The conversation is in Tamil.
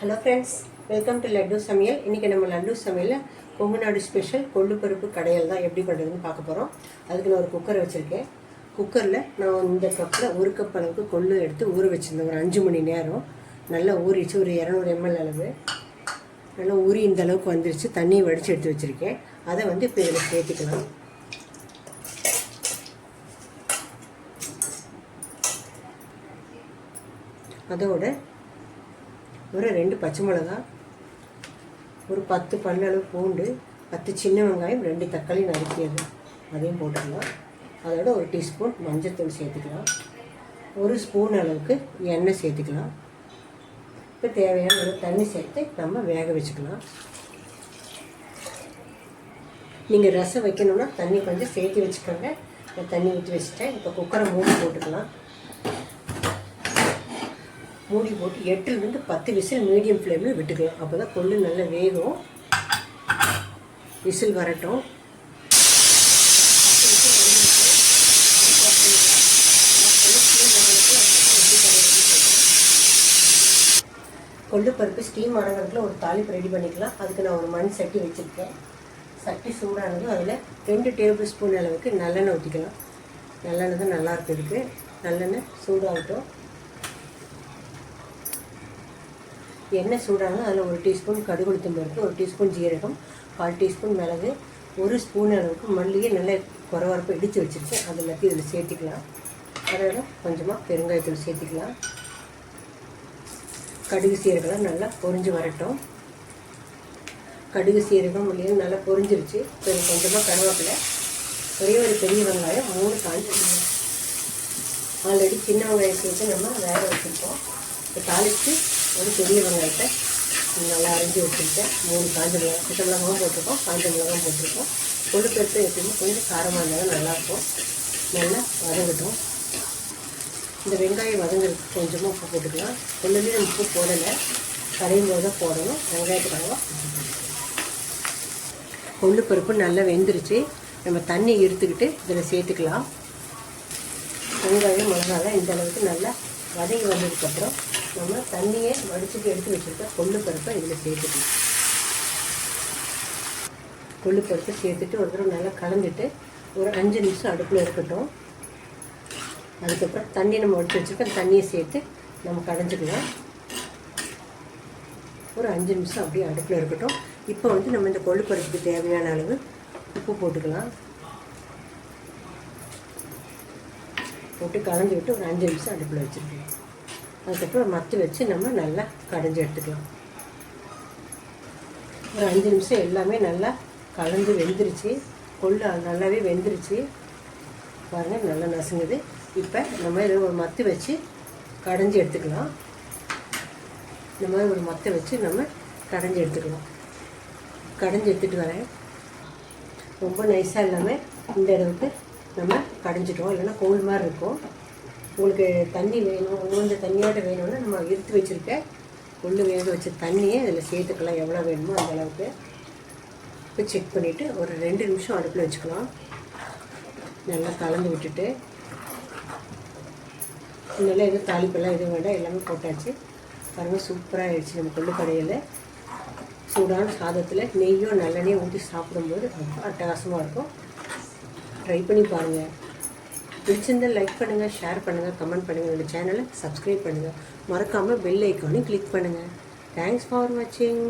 Hello friends welcome to Laddu சமையல் இன்றைக்கி நம்ம லட்டு சமையலில் கொங்கு நாடு ஸ்பெஷல் கொள்ளு பருப்பு கடையல் தான் எப்படி பண்ணுறதுன்னு பார்க்க போகிறோம் அதுக்கு நான் ஒரு குக்கர் வச்சுருக்கேன். குக்கரில் நான் இந்த கப்பில் ஒரு கப் அளவுக்கு கொள்ளு எடுத்து ஊற வச்சுருந்தேன். ஒரு அஞ்சு மணி நேரம். நல்லா ஊறிச்சு. ஒரு இரநூறு எம்எல் அளவு. நல்லா ஊறி இந்த அளவுக்கு வந்துருச்சு. தண்ணியை வடித்து எடுத்து வச்சுருக்கேன். அதை வந்து இப்போ இதில் சேர்த்துக்கலாம். அதோட ஒரு ரெண்டு பச்சை மிளகா ஒரு பத்து பல்லளவு பூண்டு பத்து சின்ன வெங்காயம் ரெண்டு தக்காளி நறுக்கியது அதையும் போட்டுக்கலாம். அதோட ஒரு டீஸ்பூன் மஞ்சத்தூள் சேர்த்துக்கலாம். ஒரு ஸ்பூன் அளவுக்கு எண்ணெய் சேர்த்துக்கலாம். இப்போ தேவையான ஒரு தண்ணி சேர்த்து நம்ம வேக வச்சுக்கலாம். நீங்கள் ரசம் வைக்கணும்னா தண்ணி கொஞ்சம் சேர்த்து வச்சுக்கோங்க. நான் தண்ணி ஊற்றி வச்சுட்டேன். இப்போ குக்கரை மூடி போட்டுக்கலாம். மூடி போட்டு எட்டுலேருந்து பத்து விசில் மீடியம் ஃப்ளேமில் விட்டுக்கலாம். அப்போ தான் கொள்ளு நல்லா வேகும். விசில் வரட்டும். கொள்ளு பருப்பு ஸ்டீம் ஆனதுக்குள்ள ஒரு தாளிப்பு ரெடி பண்ணிக்கலாம். அதுக்கு நான் ஒரு மண் சட்டி வச்சுருக்கேன். சட்டி சூடானதும் அதில் ரெண்டு டேபிள் ஸ்பூன் அளவுக்கு நல்லெண்ணெய் ஊற்றிக்கலாம் நல்லெண்ணெய் தான் நல்லா இருக்குது நல்லெண்ணெய் சூடாகட்டும். எண்ணெய் சூடானாலும் அதில் ஒரு டீஸ்பூன் கடுகுளுத்தம் பருப்பு ஒரு டீஸ்பூன் ஜீரகம் கால் டீஸ்பூன் மிளகு ஒரு ஸ்பூன் அளவுக்கு மல்லியை நல்லா குறவரப்பு இடித்து வச்சுருக்கேன். அது எல்லாத்தையும் இதில் சேர்த்துக்கலாம். அதோட கொஞ்சமாக பெருங்காயத்தூள் சேர்த்துக்கலாம். கடுகு சீரகம் நல்லா பொரிஞ்சு வரட்டும். கடுகு சீரகம் மல்லியும் நல்லா பொரிஞ்சிருச்சு. இப்போ கொஞ்சமாக கருவேப்பிலை ஒரே ஒரு பெரிய வெங்காயம் மூணு காஞ்சி ஆல்ரெடி சின்ன வெங்காயம் சேர்த்து நம்ம வேக வச்சுருக்கோம். இப்போ தாளித்து ஒரு பெரிய வெங்காயத்தை நல்லா அரைஞ்சி வச்சுருக்கேன் மூணு காஞ்ச மிளகா பச்சை மிளகாவும் போட்டிருக்கோம் காஞ்ச மிளகாவும் போட்டிருக்கோம் கொழுப்பெடுத்து எப்பயுமே கொஞ்சம் காரமாக இருந்தாலும் நல்லாயிருக்கும் நல்லா வதங்கட்டும் இந்த வெங்காயம் வதங்கிறதுக்கு கொஞ்சமாக உப்பு போட்டுக்கலாம் கொள்ளுலேயும் உப்பு போடலை கரையும் போது தான் போடணும் வெங்காயத்துக்காக கொள்ளு பருப்பு நல்லா வெந்துருச்சு நம்ம தண்ணி இருத்துக்கிட்டு இதில் சேர்த்துக்கலாம் வெங்காயம் மிளகாலாம் இந்த அளவுக்கு நல்லா வதங்கி வந்ததுக்கப்புறம் நம்ம தண்ணியை வடிச்சுட்டு எடுத்து வச்சுருக்க கொள்ளு பருப்பை இதில் சேர்த்துக்கலாம் கொள்ளு பருப்பை சேர்த்துட்டு ஒரு தடவை நல்லா கலந்துட்டு ஒரு அஞ்சு நிமிஷம் அடுப்பில் இருக்கட்டும். அதுக்கப்புறம் தண்ணி நம்ம வடித்து வச்சுருக்கோம் தண்ணியை சேர்த்து நம்ம கடைஞ்சிக்கலாம். ஒரு அஞ்சு நிமிஷம் அப்படியே அடுப்பில் இருக்கட்டும். இப்போ வந்து நம்ம இந்த கொள்ளு பருப்புக்கு தேவையான அளவு உப்பு போட்டுக்கலாம். போட்டு கலந்து விட்டு ஒரு அஞ்சு நிமிஷம் அடுப்பில் வச்சுருக்கோம் அதுக்கப்புறம் மத்து வச்சு நம்ம நல்லா கடைஞ்சி எடுத்துக்கலாம். ஒரு அஞ்சு நிமிஷம் எல்லாமே நல்லா கலந்து வெந்துருச்சு. கொள்ளு நல்லாவே வெந்துருச்சு. பாருங்கள் நல்லா நசுங்குது. இப்போ நம்ம இதை ஒரு மத்து வச்சு கடைஞ்சி எடுத்துக்கலாம். இந்த மாதிரி ஒரு மத்தை வச்சு நம்ம கடைஞ்சி எடுத்துக்கலாம். கடைஞ்சி எடுத்துகிட்டு வரேன். ரொம்ப நைஸாக இல்லாமல் இந்த அளவுக்கு நம்ம கடைஞ்சிட்டோம். இல்லைன்னா கோல் மாதிரி இருக்கும். உங்களுக்கு தண்ணி வேணும் உளுந்த தண்ணியோட வேணும்னா நம்ம எடுத்து வச்சுருக்க கொள்ளு வேக வச்ச தண்ணியே அதில் சேர்த்துக்கலாம். எவ்வளோ வேணுமோ அந்த அளவுக்கு. இப்போ செக் பண்ணிவிட்டு ஒரு ரெண்டு நிமிஷம் அடுப்பில் வச்சுக்கலாம். நல்லா கலந்து விட்டுட்டு. நல்லா எதுவும் தாளிப்பெல்லாம் எதுவும் வேண்டாம். எல்லாமே போட்டாச்சு. பாருங்கள் சூப்பராக ஆயிடுச்சு நம்ம கொள்ளு கடையில். சூடான சாதத்தில் நெய்யோ நல்லெண்ணெயும் ஊற்றி சாப்பிடும்போது ரொம்ப அட்டகாசமாக இருக்கும். ட்ரை பண்ணி பாருங்கள் பிடிச்சிருந்தால் லைக் பண்ணுங்கள் ஷேர் பண்ணுங்கள் கமெண்ட் பண்ணுங்கள் என்னோடய சேனலை சப்ஸ்கிரைப் பண்ணுங்கள் மறக்காமல் பெல் ஐக்கானையும் கிளிக் பண்ணுங்கள் தேங்க்ஸ் ஃபார் வாட்சிங்